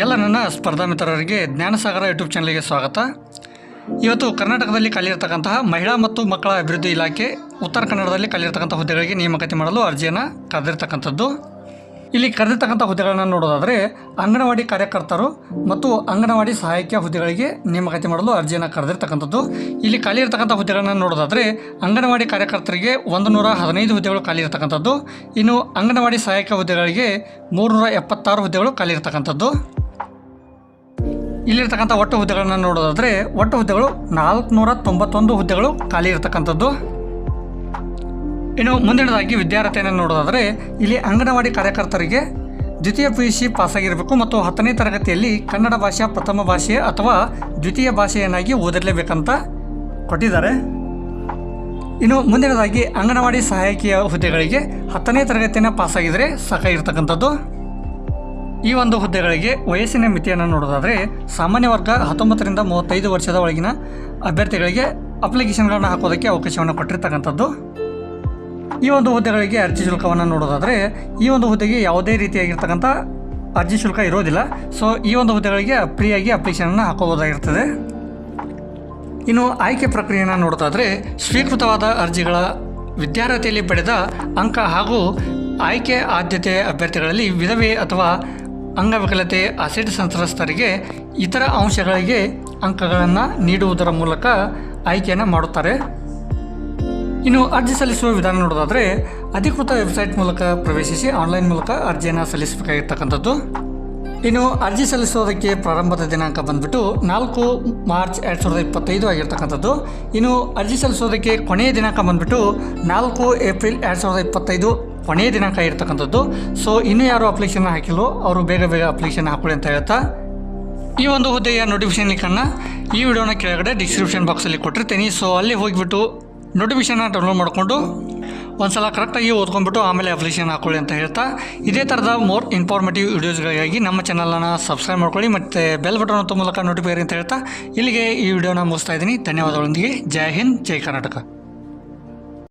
ಎಲ್ಲ ನನ್ನ ಸ್ಪರ್ಧಾ ಮಿತ್ರರಿಗೆ ಜ್ಞಾನಸಾಗರ ಯೂಟ್ಯೂಬ್ ಚಾನಲ್ಗೆ ಸ್ವಾಗತ. ಇವತ್ತು ಕರ್ನಾಟಕದಲ್ಲಿ ಖಾಲಿರ್ತಕ್ಕಂತಹ ಮಹಿಳಾ ಮತ್ತು ಮಕ್ಕಳ ಅಭಿವೃದ್ಧಿ ಇಲಾಖೆ ಉತ್ತರ ಕನ್ನಡದಲ್ಲಿ ಖಾಲಿರ್ತಕ್ಕಂಥ ಹುದ್ದೆಗಳಿಗೆ ನೇಮಕಾತಿ ಮಾಡಲು ಅರ್ಜಿಯನ್ನು ಕರೆದಿರ್ತಕ್ಕಂಥದ್ದು. ಇಲ್ಲಿ ಕರೆದಿರ್ತಕ್ಕಂಥ ಹುದ್ದೆಗಳನ್ನು ನೋಡೋದಾದರೆ ಅಂಗನವಾಡಿ ಕಾರ್ಯಕರ್ತರು ಮತ್ತು ಅಂಗನವಾಡಿ ಸಹಾಯಕ ಹುದ್ದೆಗಳಿಗೆ ನೇಮಕಾತಿ ಮಾಡಲು ಅರ್ಜಿಯನ್ನು ಕರೆದಿರ್ತಕ್ಕಂಥದ್ದು. ಇಲ್ಲಿ ಖಾಲಿ ಇರ್ತಕ್ಕಂಥ ಹುದ್ದೆಗಳನ್ನು ನೋಡೋದಾದರೆ ಅಂಗನವಾಡಿ ಕಾರ್ಯಕರ್ತರಿಗೆ ಒಂದು ನೂರ ಹದಿನೈದು ಹುದ್ದೆಗಳು ಖಾಲಿ ಇರ್ತಕ್ಕಂಥದ್ದು ಇನ್ನು ಅಂಗನವಾಡಿ ಸಹಾಯಕ ಹುದ್ದೆಗಳಿಗೆ ಮೂರುನೂರ ಎಪ್ಪತ್ತಾರು ಹುದ್ದೆಗಳು ಖಾಲಿ ಇರ್ತಕ್ಕಂಥದ್ದು ಇಲ್ಲಿರ್ತಕ್ಕಂಥ ಒಟ್ಟು ಹುದ್ದೆಗಳನ್ನು ನೋಡೋದಾದರೆ, ಒಟ್ಟು ಹುದ್ದೆಗಳು ನಾಲ್ಕುನೂರ ತೊಂಬತ್ತೊಂದು ಹುದ್ದೆಗಳು ಖಾಲಿ ಇರತಕ್ಕಂಥದ್ದು. ಇನ್ನು ಮುಂದಿನದಾಗಿ ವಿದ್ಯಾರ್ಥಿಯನ್ನು ನೋಡೋದಾದರೆ, ಇಲ್ಲಿ ಅಂಗನವಾಡಿ ಕಾರ್ಯಕರ್ತರಿಗೆ ದ್ವಿತೀಯ ಪಿ ಯು ಸಿ ಪಾಸಾಗಿರಬೇಕು ಮತ್ತು ಹತ್ತನೇ ತರಗತಿಯಲ್ಲಿ ಕನ್ನಡ ಭಾಷೆ, ಪ್ರಥಮ ಭಾಷೆ ಅಥವಾ ದ್ವಿತೀಯ ಭಾಷೆಯನ್ನಾಗಿ ಓದಿರಲೇಬೇಕಂತ ಕೊಟ್ಟಿದ್ದಾರೆ. ಇನ್ನು ಮುಂದಿನದಾಗಿ ಅಂಗನವಾಡಿ ಸಹಾಯಕಿಯ ಹುದ್ದೆಗಳಿಗೆ ಹತ್ತನೇ ತರಗತಿಯನ್ನು ಪಾಸಾಗಿದ್ದರೆ ಸಾಕಾಗಿರ್ತಕ್ಕಂಥದ್ದು ಈ ಒಂದು ಹುದ್ದೆಗಳಿಗೆ ವಯಸ್ಸಿನ ಮಿತಿಯನ್ನು ನೋಡೋದಾದರೆ ಸಾಮಾನ್ಯ ವರ್ಗ ಹತ್ತೊಂಬತ್ತರಿಂದ ಮೂವತ್ತೈದು ವರ್ಷದ ಒಳಗಿನ ಅಭ್ಯರ್ಥಿಗಳಿಗೆ ಅಪ್ಲಿಕೇಶನ್ಗಳನ್ನು ಹಾಕೋದಕ್ಕೆ ಅವಕಾಶವನ್ನು ಕೊಟ್ಟಿರ್ತಕ್ಕಂಥದ್ದು. ಈ ಒಂದು ಹುದ್ದೆಗಳಿಗೆ ಅರ್ಜಿ ಶುಲ್ಕವನ್ನು ನೋಡೋದಾದರೆ ಈ ಒಂದು ಹುದ್ದೆಗೆ ಯಾವುದೇ ರೀತಿಯಾಗಿರ್ತಕ್ಕಂಥ ಅರ್ಜಿ ಶುಲ್ಕ ಇರೋದಿಲ್ಲ. ಸೊ, ಈ ಒಂದು ಹುದ್ದೆಗಳಿಗೆ ಫ್ರೀಯಾಗಿ ಅಪ್ಲಿಕೇಶನನ್ನು ಹಾಕೋಬೋದಾಗಿರ್ತದೆ. ಇನ್ನು ಆಯ್ಕೆ ಪ್ರಕ್ರಿಯೆಯನ್ನು ನೋಡೋದಾದರೆ ಸ್ವೀಕೃತವಾದ ಅರ್ಜಿಗಳ ವಿದ್ಯಾರ್ಹತೆಯಲ್ಲಿ ಪಡೆದ ಅಂಕ ಹಾಗೂ ಆಯ್ಕೆ ಆದ್ಯತೆ ಅಭ್ಯರ್ಥಿಗಳಲ್ಲಿ ವಿಧವೆ ಅಥವಾ ಅಂಗವಿಕಲತೆ, ಅಸಿಡ್ ಸಂತ್ರಸ್ತರಿಗೆ ಇತರ ಅಂಶಗಳಿಗೆ ಅಂಕಗಳನ್ನು ನೀಡುವುದರ ಮೂಲಕ ಆಯ್ಕೆಯನ್ನು ಮಾಡುತ್ತಾರೆ. ಇನ್ನು ಅರ್ಜಿ ಸಲ್ಲಿಸುವ ವಿಧಾನ ನೋಡೋದಾದರೆ, ಅಧಿಕೃತ ವೆಬ್ಸೈಟ್ ಮೂಲಕ ಪ್ರವೇಶಿಸಿ ಆನ್ಲೈನ್ ಮೂಲಕ ಅರ್ಜಿಯನ್ನು ಸಲ್ಲಿಸಬೇಕಾಗಿರ್ತಕ್ಕಂಥದ್ದು. ಇನ್ನು ಅರ್ಜಿ ಸಲ್ಲಿಸೋದಕ್ಕೆ ಪ್ರಾರಂಭದ ದಿನಾಂಕ ಬಂದ್ಬಿಟ್ಟು ನಾಲ್ಕು ಮಾರ್ಚ್ ಎರಡು ಸಾವಿರದ ಇಪ್ಪತ್ತೈದು ಆಗಿರ್ತಕ್ಕಂಥದ್ದು. ಇನ್ನು ಅರ್ಜಿ ಸಲ್ಲಿಸೋದಕ್ಕೆ ಕೊನೆಯ ದಿನಾಂಕ ಬಂದ್ಬಿಟ್ಟು ನಾಲ್ಕು ಏಪ್ರಿಲ್ ಎರಡು ಸಾವಿರದ ಇಪ್ಪತ್ತೈದು ಕೊನೆಯ ದಿನಾಂಕ ಇರತಕ್ಕಂಥದ್ದು ಸೊ ಇನ್ನೂ ಯಾರು ಅಪ್ಲಿಕೇಶನ್ ಹಾಕಿಲ್ಲೋ ಅವರು ಬೇಗ ಬೇಗ ಅಪ್ಲಿಕೇಶನ್ ಹಾಕೊಳ್ಳಿ ಅಂತ ಹೇಳ್ತಾ ಈ ಒಂದು ಹುದ್ದೆಯ ನೋಟಿಫಿಕೇಶನ್ ಲಿಂಕನ್ನು ಈ ವಿಡಿಯೋನ ಕೆಳಗಡೆ ಡಿಸ್ಕ್ರಿಪ್ಷನ್ ಬಾಕ್ಸಲ್ಲಿ ಕೊಟ್ಟಿರ್ತೀನಿ. ಸೊ ಅಲ್ಲಿ ಹೋಗಿಬಿಟ್ಟು ನೋಟಿಫಿಕೇಶನ್ನ ಡೌನ್ಲೋಡ್ ಮಾಡಿಕೊಂಡು ಒಂದ್ಸಲ ಕರೆಕ್ಟಾಗಿ ಓದ್ಕೊಂಡ್ಬಿಟ್ಟು ಆಮೇಲೆ ಅಪ್ಲಿಕೇಶನ್ ಹಾಕೊಳ್ಳಿ ಅಂತ ಹೇಳ್ತಾ ಇದೇ ಥರದ ಮೋರ್ ಇನ್ಫಾರ್ಮೇಟಿವ್ ವಿಡಿಯೋಸ್ಗಳಿಗಾಗಿ ನಮ್ಮ ಚಾನಲನ್ನು ಸಬ್ಸ್ಕ್ರೈಬ್ ಮಾಡ್ಕೊಳ್ಳಿ ಮತ್ತು ಬೆಲ್ ಬಟನ್ ಅಂತ ಮೂಲಕ ನೋಟಿಫೈರಿ ಅಂತ ಹೇಳ್ತಾ ಇಲ್ಲಿಗೆ ಈ ವಿಡಿಯೋನ ಮುಗಿಸ್ತಾ ಇದ್ದೀನಿ. ಧನ್ಯವಾದಗಳೊಂದಿಗೆ. ಜೈ ಹಿಂದ್, ಜೈ ಕರ್ನಾಟಕ.